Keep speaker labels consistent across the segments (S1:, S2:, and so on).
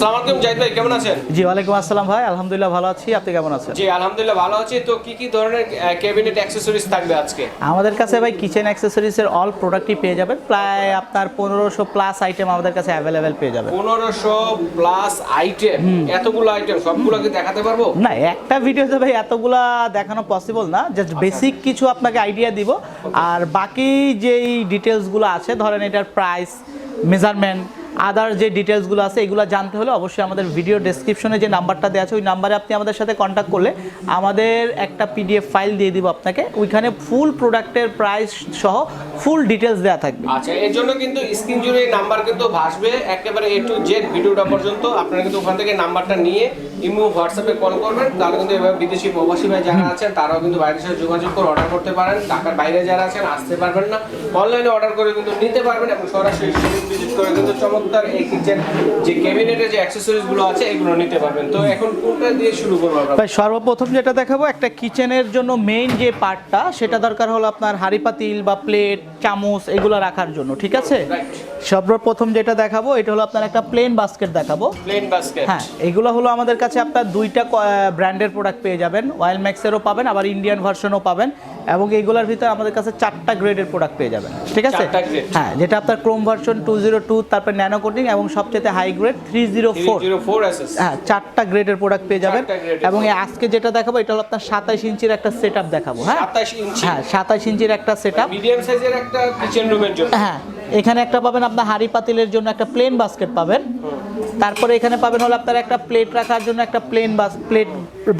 S1: আসসালামু আলাইকুম জাহিদ ভাই কেমন আছেন?
S2: জি ওয়ালাইকুম আসসালাম ভাই আলহামদুলিল্লাহ ভালো আছি আপনি কেমন আছেন?
S1: জি আলহামদুলিল্লাহ ভালো আছি। তো কি কি ধরনের ক্যাবিনেট অ্যাক্সেসরিজ থাকবে আজকে?
S2: আমাদের কাছে ভাই কিচেন অ্যাক্সেসরিজের অল প্রোডাক্টই পেয়ে যাবেন প্রায় আপনার পনেরোশো প্লাস আইটেম আমাদের কাছে অ্যাভেলেবেল পেয়ে যাবেন।
S1: পনেরোশো প্লাস আইটেম এতগুলো আইটেম সবগুলো কি দেখাতে পারব?
S2: না একটা ভিডিওতে ভাই এতগুলা দেখানো পসিবল না জাস্ট বেসিক কিছু আপনাকে আইডিয়া দিব। আর বাকি যেই ডিটেলসগুলো আছে ধরেন এটার প্রাইস মেজারমেন্ট আদার যে ডিটেলসগুলো আছে এগুলো জানতে হলে অবশ্যই আমাদের ভিডিও ডেসক্রিপশনে যে নাম্বারটা দেওয়া আছে ওই নাম্বারে আপনি আমাদের সাথে কন্ট্যাক্ট করলে আমাদের একটা পিডিএফ ফাইল দিয়ে দিব আপনাকে। ওইখানে ফুল প্রোডাক্টের প্রাইস সহ ফুল ডিটেলস দেওয়া থাকবে।
S1: আচ্ছা এর জন্য কিন্তু স্ক্রিন জুড়ে নাম্বার কিন্তু ভাসবে। একেবারে এ টু জেড ভিডিওটা পর্যন্ত আপনারা কিন্তু ওখান থেকে নাম্বারটা নিয়ে ইমো হোয়াটসঅ্যাপে কল করবেন। তাহলে কিন্তু এভাবে বিদেশি প্রবাসী ভাই যারা আছেন তারাও কিন্তু বাইরের সাথে যোগাযোগ করে অর্ডার করতে পারেন। ঢাকার বাইরে যারা আছেন আসতে পারবেন না। অনলাইনে অর্ডার করে কিন্তু নিতে পারবেন এবং সরাসরি ভিজিট করে কিন্তু চমৎকার এই কিচেন যে ক্যাবিনেটে যে অ্যাক্সেসরিজগুলো আছে এগুলো নিতে পারবেন। তো এখন কোনটা দিয়ে শুরু করব আমরা?
S2: ভাই সর্বপ্রথম যেটা দেখাবো একটা কিচেনের জন্য মেইন যে পার্টটা সেটা দরকার হলো আপনার হাঁড়ি পাতিল বা প্লেট চামচ এগুলো রাখার জন্য ঠিক আছে? সর্বপ্রথম যেটা দেখাবো এটা হলো আপনার একটা প্লেন বাস্কেট দেখাবো।
S1: প্লেন বাস্কেট
S2: হ্যাঁ এগুলো হলো আমাদের কাছে আপনার দুইটা ব্র্যান্ডের প্রোডাক্ট পেয়ে যাবেন। অয়েল ম্যাক্সেরও পাবেন আবার ইন্ডিয়ান ভার্সনও পাবেন। এবং এইগুলোর ভিতরে আমাদের কাছে চারটা গ্রেডের প্রোডাক্ট পেয়ে যাবেন। ঠিক আছে? হ্যাঁ যেটা আপনার chrome version two zero two তারপর ন্যানো কোটিং এবং সবচেয়ে high grade three zero four হ্যাঁ চারটা গ্রেডের প্রোডাক্ট পেয়ে যাবেন। এবং আজকে যেটা দেখাবো এটা হলো আপনার সাতাইশ ইঞ্চির একটা সেট আপ দেখাবো হ্যাঁ? হ্যাঁ সাতাইশ ইঞ্চির একটা সেট আপ
S1: মিডিয়াম সাইজের একটা কিচেন রুমের জন্য।
S2: হ্যাঁ এখানে একটা পাবেন আপনার হাঁড়ি পাতিলের জন্য একটা প্লেন বাস্কেট পাবেন। তারপরে এখানে পাবেন হলো আপনার একটা প্লেট রাখার জন্য একটা প্লেন প্লেট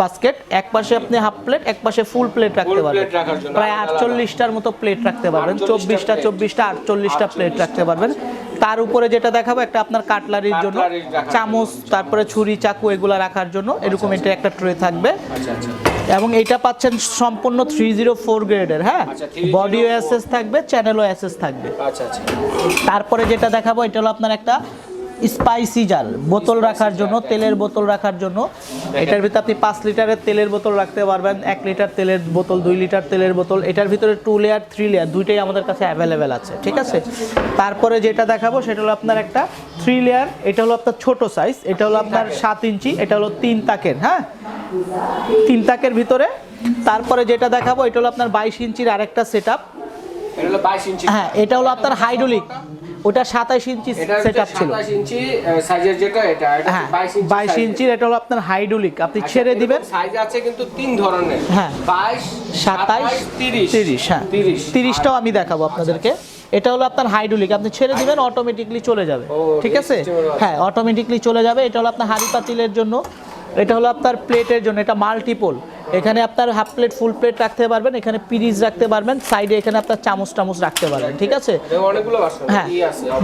S2: বাস্কেট এক পাশে আপনি হাফ প্লেট এক পাশে ফুল প্লেট রাখতে পারবেন। প্রায়। আটচল্লিশটার মতো প্লেট রাখতে পারবেন। চব্বিশটা চব্বিশটা আটচল্লিশটা প্লেট রাখতে পারবেন। তার উপরে যেটা দেখাবো একটা আপনার কাটলারির জন্য। চামচ তারপরে ছুরি চাকু এগুলো রাখার জন্য। এরকম এটা একটা ট্রে থাকবে।
S1: আচ্ছা আচ্ছা।
S2: এবং এটা পাচ্ছেন সম্পূর্ণ থ্রি জিরো ফোর গ্রেডের হ্যাঁ?
S1: আচ্ছা, 304
S2: বডিও অ্যাসেস থাকবে চ্যানেলও অ্যাসেস থাকবে।
S1: আচ্ছা আচ্ছা।
S2: তারপরে যেটা দেখাবো এটা হলো আপনার একটা স্পাইসি জার বোতল রাখার জন্য তেলের বোতল রাখার জন্য। এটার ভিতরে আপনি পাঁচ লিটারের তেলের বোতল রাখতে পারবেন এক লিটার তেলের বোতল দুই লিটার তেলের বোতল। এটার ভিতরে টু লেয়ার থ্রি লেয়ার দুইটাই আমাদের কাছে অ্যাভেলেবেল আছে ঠিক আছে? তারপরে যেটা দেখাবো সেটা হলো আপনার একটা থ্রি লেয়ার এটা হলো আপনার ছোট সাইজ এটা হলো আপনার সাত ইঞ্চি এটা হলো তিন তাকের হ্যাঁ? তিন তাকের ভিতরে। তারপরে যেটা দেখাবো এটা হলো আপনার বাইশ ইঞ্চির আরেকটা সেট
S1: ইঞ্চি।
S2: হ্যাঁ এটা হলো আপনার হাইড্রোলিক ওটা সাতাইশ ইঞ্চি সেট আপ ছিল।
S1: ইঞ্চি সাইজের যেটা এটা
S2: হ্যাঁ
S1: বাইশ ইঞ্চি
S2: ইঞ্চির এটা হলো আপনার হাইড্রোলিক আপনি ছেড়ে দিবেন।
S1: সাইজ আছে কিন্তু তিন ধরনের।
S2: হ্যাঁ।
S1: বাইশ
S2: সাতাইশ
S1: তিরিশ।
S2: তিরিশ হ্যাঁ।
S1: তিরিশ।
S2: তিরিশটাও আমি দেখাবো আপনাদেরকে। এটা হলো আপনার হাইড্রোলিক আপনি ছেড়ে দিবেন অটোমেটিকলি চলে যাবে। ঠিক আছে। হ্যাঁ অটোমেটিকলি চলে যাবে। এটা হলো আপনার হাঁড়ি পাতিলের জন্য। এটা হলো আপনার প্লেটের জন্য। এটা মাল্টিপল এখানে আপনার হাফ প্লেট ফুল প্লেট রাখতে পারবেন এখানে পিরিজ রাখতে পারবেন সাইডে এখানে আপনার চামচ টামচ রাখতে পারবেন ঠিক আছে? হ্যাঁ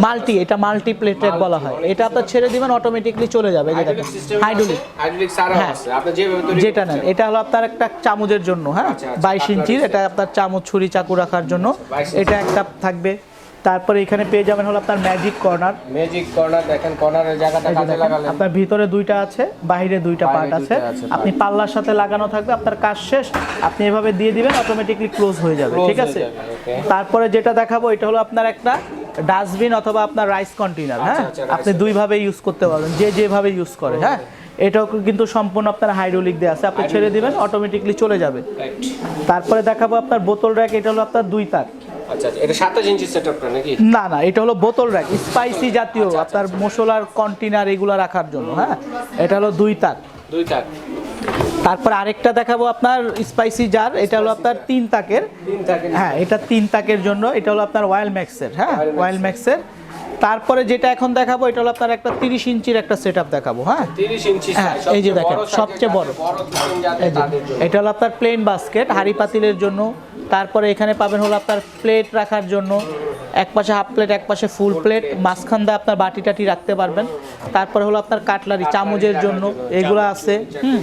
S2: মাল্টি এটা মাল্টি প্লেটেড বলা হয়। এটা আপনার ছেড়ে দিবেন অটোমেটিকলি চলে যাবে
S1: হাইড্রোলিক
S2: হ্যাঁ। যেটা নেন। এটা হলো আপনার একটা চামচের জন্য হ্যাঁ
S1: আচ্ছা, আচ্ছা,
S2: বাইশ ইঞ্চির এটা আপনার চামচ ছুরি চাকু রাখার জন্য। এটা একটা থাকবে। তারপরে এখানে পেয়ে যাবেন হলো আপনার ম্যাজিক কর্নার
S1: ম্যাজিক কর্নার দেখেন কর্নারের জায়গাটা কাজে লাগালেন।
S2: আপনার ভিতরে দুইটা আছে বাইরে দুইটা পার্ট আছে। আপনি পাল্লার সাথে লাগানো থাকবে আপনার কাজ শেষ আপনি এভাবে দিয়ে দিবেন অটোমেটিকলি ক্লোজ হয়ে যাবে ঠিক আছে? তারপরে যেটা দেখাবো এটা হলো আপনার একটা ডাস্টবিন অথবা আপনার রাইস কন্টেনার হ্যাঁ?
S1: আচ্ছা,
S2: আপনি দুইভাবে ইউজ করতে পারবেন যে যেভাবে ইউজ করে হ্যাঁ? এটাও কিন্তু সম্পূর্ণ আপনার হাইড্রোলিক দেওয়া আছে আপনি ছেড়ে দিবেন অটোমেটিকলি চলে যাবে। তারপরে দেখাবো আপনার বোতল র্যাক এটা হলো আপনার দুই তার
S1: আচ্ছা আচ্ছা এটা সাতাশ ইঞ্চি সেটআপটা নাকি?
S2: না না এটা হলো বোতল র্যাক স্পাইসি জাতীয় আপনার মশলার কন্টেনার এগুলো রাখার জন্য হ্যাঁ? এটা হলো দুই তাক।
S1: দুই তাক।
S2: তারপর আরেকটা দেখাবো আপনার স্পাইসি জার এটা হলো আপনার তিন তাকের। হ্যাঁ এটা তিন তাকের জন্য এটা হলো আপনার ওয়াইল ম্যাক্সের হ্যাঁ? ওয়াইল ম্যাক্সের তারপরে যেটা এখন দেখাবো এটা হলো আপনার একটা তিরিশ ইঞ্চির একটা সেট দেখাবো হ্যাঁ?
S1: 30 ইঞ্চি
S2: হ্যাঁ, এই যে
S1: সবচেয়ে
S2: দেখেন, সবচেয়ে বড়। এই যে, এটা হলো আপনার প্লেন বাস্কেট হাঁড়ি পাতিলের জন্য। তারপরে এখানে পাবেন হলো আপনার প্লেট রাখার জন্য। এক পাশে হাফ প্লেট এক পাশে ফুল প্লেট মাঝখান দিয়ে আপনার বাটি টাটি রাখতে পারবেন। তারপরে হলো আপনার কাটলারি চামচের জন্য এগুলো আছে হুম?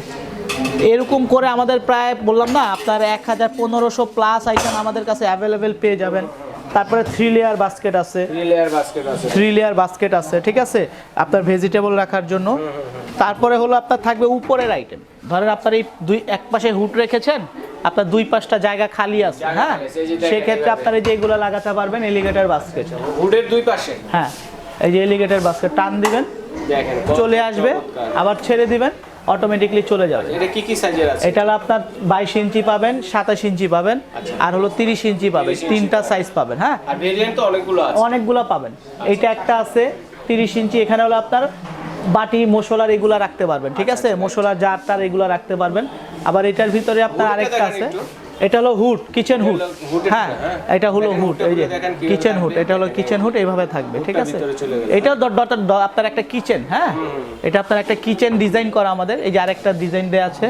S2: এরকম করে আমাদের প্রায় বললাম না আপনার এক হাজার পনেরোশো প্লাস আইটেম আমাদের কাছে অ্যাভেলেবেল পেয়ে যাবেন। তারপরে থ্রি লেয়ার বাস্কেট আছে। থ্রি লেয়ার বাস্কেট আছে। ঠিক আছে? আপনার ভেজিটেবল রাখার জন্য। তারপরে হলো আপনার থাকবে উপরের আইটেম ধরেন আপনার এই দুই এক পাশে হুট রেখেছেন আপনার দুই পাশটা জায়গা খালি আছে হ্যাঁ? সেক্ষেত্রে আপনার এই যে এগুলো লাগাতে পারবেন এলিগেটর বাস্কেট
S1: হুডের দুই পাশে?
S2: হ্যাঁ এই যে এলিগেটর বাস্কেট টান দিবেন চলে আসবে আবার ছেড়ে দিবেন। অটোমেটিকলি চলে যাবে।
S1: এটা কি কি সাইজের আছে?
S2: এটা হলো আপনার বাইশ ইঞ্চি পাবেন সাতাশ ইঞ্চি পাবেন
S1: আচ্ছা।
S2: আর হলো তিরিশ ইঞ্চি পাবেন তিনটা সাইজ পাবেন হ্যাঁ?
S1: আর ভেরিয়েন্ট তো অনেকগুলো আছে।
S2: অনেকগুলো পাবেন। এটা একটা আছে তিরিশ ইঞ্চি এখানে হলো আপনার বাটি মশলার এগুলা রাখতে পারবেন ঠিক আছে? মশলা জার টার এগুলা রাখতে পারবেন। আবার এটার ভিতরে আপনার আরেকটা আছে। এটা হলো হুট কিচেন হুড।
S1: হুডের
S2: হ্যাঁ
S1: হ্যাঁ।
S2: এটা হলো
S1: হুট
S2: হুড এই যে কিচেন
S1: হুট
S2: এটা হলো কিচেন হুট এইভাবে থাকবে ঠিক আছে?
S1: গেল।
S2: এটা আপনার একটা কিচেন হ্যাঁ? এটা আপনার একটা কিচেন ডিজাইন করা আমাদের এই যে আরেকটা ডিজাইন দেওয়া আছে।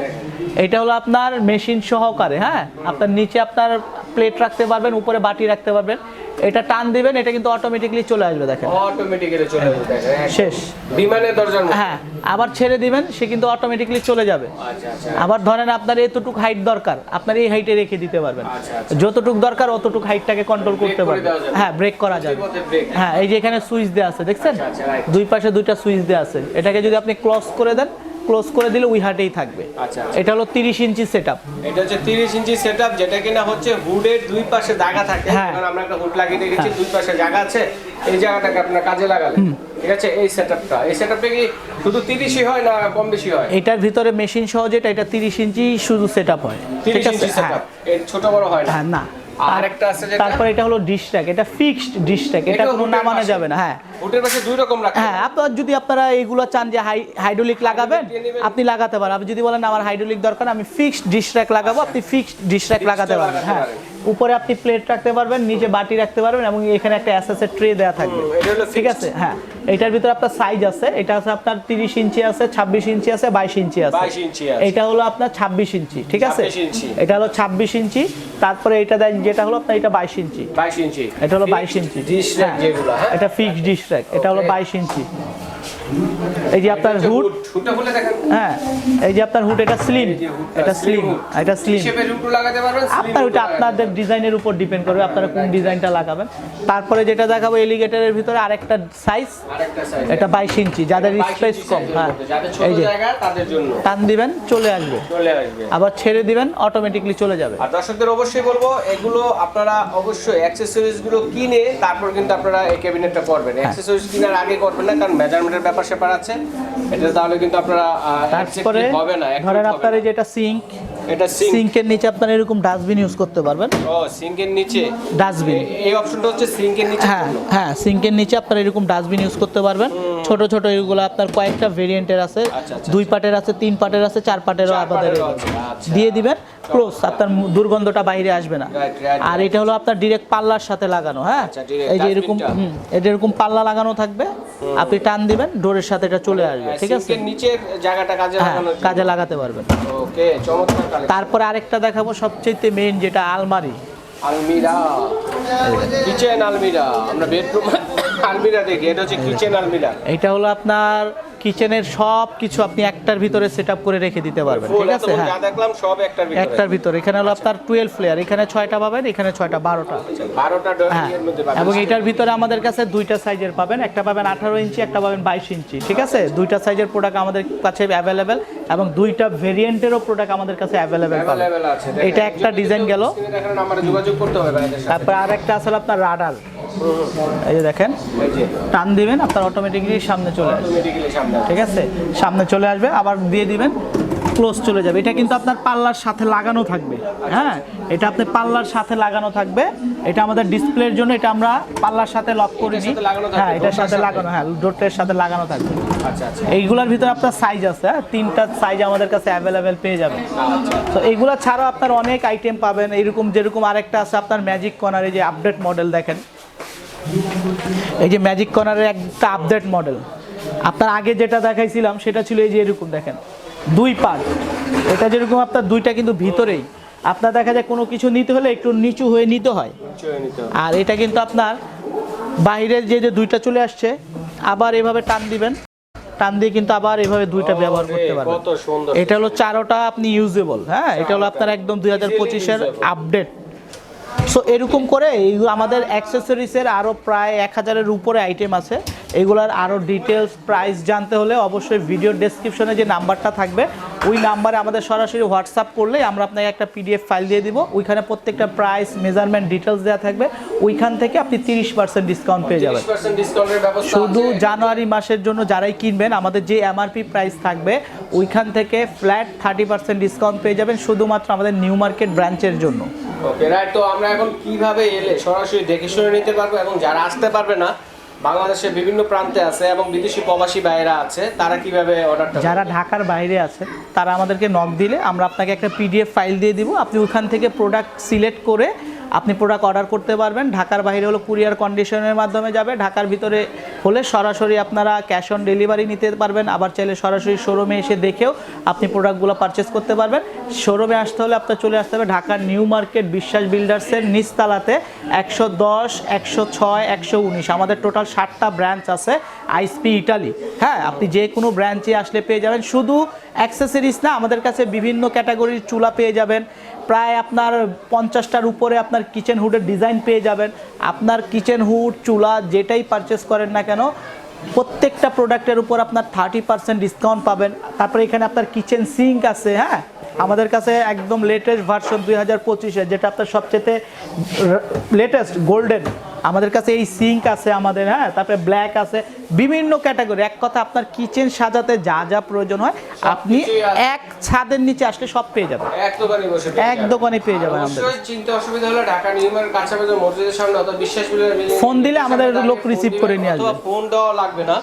S2: এটা হলো আপনার মেশিন সহকারে হ্যাঁ? আপনার নিচে আপনার প্লেট রাখতে পারবেন উপরে বাটি রাখতে পারবেন। এটা টান দিবেন এটা কিন্তু অটোমেটিকলি চলে আসবে দেখেন।
S1: অটোমেটিক্যালি চলে যাবে দেখেন
S2: শেষ।
S1: বিমানের দরজার
S2: হ্যাঁ আবার ছেড়ে দিবেন সে কিন্তু অটোমেটিকলি চলে যাবে।
S1: আচ্ছা আচ্ছা
S2: আবার ধরেন আপনার এতটুক হাইট দরকার আপনার এই হাইটে রেখে দিতে পারবেন।
S1: আচ্ছা, আচ্ছা।
S2: যতটুক দরকার অতটুক হাইটটাকে কন্ট্রোল করতে
S1: করে
S2: পারবেন। হ্যাঁ ব্রেক করা যাবে। হ্যাঁ এই যে এখানে সুইচ দেওয়া আছে দেখছেন?
S1: আচ্ছা, আচ্ছা.
S2: দুই পাশে দুইটা সুইচ দেওয়া আছে। এটাকে যদি আপনি ক্লোজ করে দেন ক্লোজ করে দিলে উই হাটেই থাকবে।
S1: আচ্ছা, আচ্ছা।
S2: এটা হলো তিরিশ ইঞ্চি সেটআপ
S1: এটা হচ্ছে 30 ইঞ্চি সেটআপ যেটা কিনা হচ্ছে হুডের দুই পাশে জায়গা থাকে।
S2: হ্যাঁ।
S1: কারণ আমরা একটা হুড লাগিয়ে রেখেছি দুই পাশে জায়গা আছে। এই জায়গাটাকে আপনার কাজে লাগালেন। ঠিক আছে? এই সেটআপটা এই সেটআপটা কি শুধু 30ই হয় না কম বেশি হয়?
S2: এটার ভিতরে মেশিন সহ যেটা এটা তিরিশ ইঞ্চি শুধু সেটআপ হয়।
S1: 30 ইঞ্চি
S2: হ্যাঁ।
S1: সেটআপ এর ছোট বড় হয় না?
S2: হ্যাঁ না।
S1: আর একটা আছে যেটা
S2: তারপর এটা হলো ডিশ ট্র্যাক এটা ফিক্সড ডিশ ট্র্যাক এটা কোনো নামানো যাবে না হ্যাঁ।
S1: হুডের পাশে দুই রকম রাখতে
S2: হ্যাঁ আপনার যদি আপনারা এইগুলো চান যে হাই হাইড্রোলিক লাগাবেন আপনি লাগাতে পারেন। আপনি যদি বলেন আমার হাইড্রোলিক দরকার আমি ফিক্সড ডিশ র্যাক লাগাবো আপনি ফিক্সড ডিশ
S1: Fixed
S2: লাগাতে পারবেন হ্যাঁ। উপরে আপনি প্লেট রাখতে পারবেন নিচে বাটি রাখতে পারবেন এবং এখানে একটা অ্যাসেসের ট্রে দেওয়া থাকবে। ঠিক আছে? হ্যাঁ। এটার ভিতরে আপনার সাইজ আছে এটা আছে আপনার তিরিশ ইঞ্চি আছে ছাব্বিশ ইঞ্চি আছে বাইশ ইঞ্চি আছে।
S1: 22 ইঞ্চি আছে।
S2: এটা হলো আপনার ছাব্বিশ ইঞ্চি ঠিক আছে? এটা হলো ছাব্বিশ ইঞ্চি তারপরে এটা দেন যেটা হলো আপনার এটা বাইশ ইঞ্চি।
S1: 22 ইঞ্চি।
S2: এটা হলো বাইশ ইঞ্চি।
S1: ডিশ
S2: হ্যাঁ,
S1: যেগুলো হ্যাঁ?
S2: এটা ফিক্সড ডিশ র্যাক এটা হলো
S1: Okay.
S2: বাইশ ইঞ্চি। এই যে আপনার হুড। হ্যাঁ এই যে আপনার হুড এটা স্লিম এটা স্লিম এটা স্লিম আপনার ওইটা আপনাদের ডিজাইনের উপর ডিপেন্ড করবে আপনারা কোন ডিজাইনটা লাগাবেন। তারপরে যেটা দেখাবো এলিগেটরের ভিতরে আরেকটা সাইজ এটা বাইশ ইঞ্চি যাদের স্পেস কম হ্যাঁ। এই যে টান দিবেন চলে আসবে। আবার ছেড়ে দিবেন অটোমেটিকলি চলে যাবে।
S1: আর দর্শকদের অবশ্যই বলব এগুলো আপনারা অবশ্যই অ্যাক্সেসরিজগুলো কিনে তারপর কিন্তু আপনারা এই ক্যাবিনেটটা করবেন। অ্যাক্সেসরিজ কেনার আগে করবেন না কারণ মেজারমেন্টের ব্যাপার স্যাপার আছে এটা তাহলে কিন্তু আপনারা হবে না
S2: ধরেন আপনার। এই যেটা সিঙ্ক
S1: এটা সিঙ্ক
S2: সিঙ্কের নিচে আপনার এরকম ডাস্টবিন ইউজ করতে পারবেন।
S1: ও সিঙ্কের নিচে?
S2: ডাস্টবিন
S1: এই অপশনটা হচ্ছে সিঙ্কের নিচে
S2: হ্যাঁ হ্যাঁ সিঙ্কের নিচে আপনার এরকম ডাস্টবিন ইউজ করতে পারবেন। ছোট ছোট এগুলো আপনার কয়েকটা ভেরিয়েন্টের আছে।
S1: আচ্ছা, আচ্ছা,
S2: দুই পাটের আছে তিন পাটের আছে চার পাটেরও
S1: আচ্ছা।
S2: দিয়ে দিবেন ক্লোজ আপনার দুর্গন্ধটা বাইরে আসবে না। আর এটা হলো আপনার ডিরেক্ট পাল্লার সাথে লাগানো হ্যাঁ?
S1: আচ্ছা,
S2: এই যে এরকম এটা এরকম পাল্লা লাগানো থাকবে আপনি টান দিবেন ডোরের সাথে এটা চলে আসবে ঠিক আছে?
S1: নিচের জায়গাটা কাজে
S2: হ্যাঁ
S1: লাগানো
S2: কাজে লাগাতে পারবেন।
S1: ওকে চমৎকার।
S2: তারপরে আরেকটা দেখাবো সবচেয়ে মেন যেটা আলমারি।
S1: আলমিরা। কিচেন আলমিরা। আমরা বেডরুম আলমিরা দেখি এটা হচ্ছে কিচেন আলমিরা।
S2: এটা হলো আপনার কিচেনের সব কিছু আপনি একটার ভিতরে সেট করে রেখে দিতে পারবেন ঠিক আছে? হ্যাঁ।
S1: দেখলাম সব একটার ভিতরে।
S2: একটার ভিতরে। এখানে হলো আপনার টুয়েলভ ফ্লেয়ার এখানে ছয়টা পাবেন এখানে ছয়টা বারোটা।
S1: বারোটা
S2: হ্যাঁ। এবং এটার ভিতরে আমাদের কাছে দুইটা সাইজের পাবেন। একটা পাবেন আঠারো ইঞ্চি একটা পাবেন বাইশ ইঞ্চি ঠিক আছে? দুইটা সাইজের প্রোডাক্ট আমাদের কাছে অ্যাভেলেবেল এবং দুইটা ভেরিয়েন্টেরও প্রোডাক্ট আমাদের কাছে অ্যাভেলেবেল পাবেন। এটা একটা ডিজাইন গেল। তারপর আর একটা আসলে আপনার রাডার। এই যে দেখেন টান দিবেন আপনার অটোমেটিকলি সামনে চলে আসবে।
S1: সামনে
S2: ঠিক আছে? সামনে চলে আসবে আবার দিয়ে দিবেন ক্লোজ চলে যাবে। এটা কিন্তু আপনার পাল্লার সাথে লাগানো থাকবে। হ্যাঁ? এটা আপনি পাল্লার সাথে লাগানো থাকবে। এটা আমাদের ডিসপ্লের জন্য এটা আমরা পাল্লার সাথে লক করে নিই হ্যাঁ এটার সাথে। লাগানো হ্যাঁ ডোরটার সাথে লাগানো থাকবে।
S1: আচ্ছা, আচ্ছা,
S2: এইগুলোর ভিতরে আপনার সাইজ আছে হ্যাঁ? তিনটা সাইজ আমাদের কাছে অ্যাভেলেবেল পেয়ে যাবেন।
S1: আচ্ছা।
S2: তো এইগুলো ছাড়াও আপনার অনেক আইটেম পাবেন। এরকম যেরকম আরেকটা আছে আপনার ম্যাজিক কর্নার এই যে আপডেট মডেল দেখেন। এই যে ম্যাজিক কর্নারের একটা আপডেট মডেল আপনার আগে যেটা দেখাইছিলাম সেটা ছিল এই যে এরকম দেখেন। দুই পার্ট এটা যেরকম আপনার দুইটা কিন্তু ভিতরেই। আপনার দেখা যায় কোনো কিছু নিতে হলে একটু নিচু হয়ে নিতে হয়। আর এটা কিন্তু আপনার বাইরের যে যে দুইটা চলে আসছে আবার এভাবে টান দিবেন। টান দিয়ে কিন্তু আবার এভাবে দুইটা ব্যবহার করতে পারবেন। এটা হলো চারোটা আপনি ইউজেবল হ্যাঁ? এটা হলো আপনার একদম দুই হাজার পঁচিশের আপডেট সো এরকম করে এইগুলো আমাদের অ্যাক্সেসরিজের আরও প্রায় এক হাজারের উপরে আইটেম আছে। এগুলার আরও ডিটেলস প্রাইস জানতে হলে অবশ্যই ভিডিও ডেসক্রিপশনে যে নাম্বারটা থাকবে ওই নাম্বারে আমাদের সরাসরি হোয়াটসঅ্যাপ করলে আমরা আপনাকে একটা পিডিএফ ফাইল দিয়ে দিব। ওইখানে প্রত্যেকটা প্রাইস মেজারমেন্ট ডিটেলস দেওয়া থাকবে। ওইখান থেকে আপনি তিরিশ পার্সেন্ট ডিসকাউন্ট পেয়ে যাবেন। শুধু জানুয়ারি মাসের জন্য যারাই কিনবেন আমাদের যে এমআরপি প্রাইস থাকবে ওইখান থেকে ফ্ল্যাট থার্টি পার্সেন্ট ডিসকাউন্ট পেয়ে যাবেন শুধুমাত্র আমাদের নিউ মার্কেট ব্রাঞ্চের জন্য।
S1: ওকে রাইট তো আমরা এখন কীভাবে এলে সরাসরি দেখে শুনে নিতে পারব এবং যারা আসতে পারবে না বাংলাদেশের বিভিন্ন প্রান্তে আছে এবং বিদেশি প্রবাসী বাইরা আছে তারা কীভাবে অর্ডারটা
S2: যারা ঢাকার বাইরে আছে তারা আমাদেরকে নক দিলে আমরা আপনাকে একটা পিডিএফ ফাইল দিয়ে দিব। আপনি ওখান থেকে প্রোডাক্ট সিলেক্ট করে আপনি প্রোডাক্ট অর্ডার করতে পারবেন। ঢাকার বাইরে হলো কুরিয়ার কন্ডিশনের মাধ্যমে যাবে। ঢাকার ভিতরে হলে সরাসরি আপনারা ক্যাশ অন ডেলিভারি নিতে পারবেন। আবার চাইলে সরাসরি শোরুমে এসে দেখেও আপনি প্রোডাক্টগুলো পারচেস করতে পারবেন। শোরুমে আসতে হলে আপনার চলে আসতে হবে ঢাকার নিউ মার্কেট বিশ্বাস বিল্ডার্সের নিচতলাতে একশো দশ, একশো ছয়, একশো উনিশ। আমাদের টোটাল ষাটটা ব্রাঞ্চ আছে আইসপি ইটালি হ্যাঁ আপনি যে কোনো ব্রাঞ্চে আসলে পেয়ে যাবেন। শুধু অ্যাক্সেসরিজ না, আমাদের কাছে বিভিন্ন ক্যাটাগরির চুলা পেয়ে যাবেন। প্রায় আপনার পঞ্চাশটার উপরে আপনার কিচেন হুডের ডিজাইন পেয়ে যাবেন। আপনার কিচেন হুড চুলা যেটাই পারচেস করেন না কেন, প্রত্যেকটা প্রোডাক্টের উপর আপনার থার্টি পার্সেন্ট ডিসকাউন্ট পাবেন। তারপরে এখানে আপনার কিচেন সিঙ্ক আছে হ্যাঁ? আমাদের কাছে একদম লেটেস্ট ভার্সন দুই হাজার পঁচিশে যেটা আপনার সবচেয়ে লেটেস্ট গোল্ডেন আমাদের কাছে এই সিঙ্ক আছে আমাদের হ্যাঁ? তারপরে ব্ল্যাক আছে বিভিন্ন ক্যাটাগরি এক কথা আপনার কিচেন সাজাতে যা যা প্রয়োজন হয় আপনি এক ছাদের নিচে আসলে সব পেয়ে যাবেন।
S1: এক দোকানে বসে পেয়ে
S2: এক
S1: যাবেন।
S2: দোকানে পেয়ে যাবেন আমাদের।
S1: চিন্তা অসুবিধা হলে ঢাকা নিউমার্কেট কাছাকাছি মসজিদের সামনে অথবা বিশ্বাস
S2: ফোন দিলে আমাদের লোক
S1: রিসিভ
S2: করে নিয়ে আসবে।
S1: ফোন দেওয়া লাগবে না।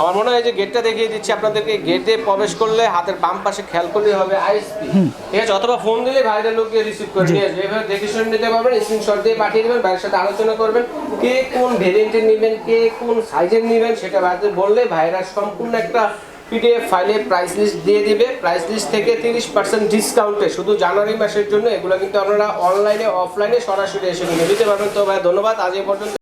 S1: আমার মনে হয় যে গেটটা দেখিয়ে দিচ্ছি। আপনাদেরকে গেটে প্রবেশ করলে হাতের বাম পাশে খেয়াল করলে হবে আইএসপি ঠিক আছে অথবা ফোন দিলে ভাইদের লোককে রিসিভ করে নিয়ে আসবে। এভাবে দেখে শুনে নিতে পারবেন স্ক্রিনশট দিয়ে পাঠিয়ে দেবেন ভাইয়ের সাথে আলোচনা করবেন কে কোন ভেরিয়েন্টের নেবেন কে কোন সাইজের নেবেন সেটা ভাইদের বললে ভাইরা সম্পূর্ণ একটা পিডিএফ ফাইলে প্রাইস লিস্ট দিয়ে দিবে। প্রাইস লিস্ট থেকে তিরিশ পার্সেন্ট ডিসকাউন্টে শুধু জানুয়ারি মাসের জন্য এগুলো কিন্তু আপনারা অনলাইনে অফলাইনে সরাসরি এসে নিতে পারবেন। তো ভাই ধন্যবাদ আজ এই পর্যন্ত।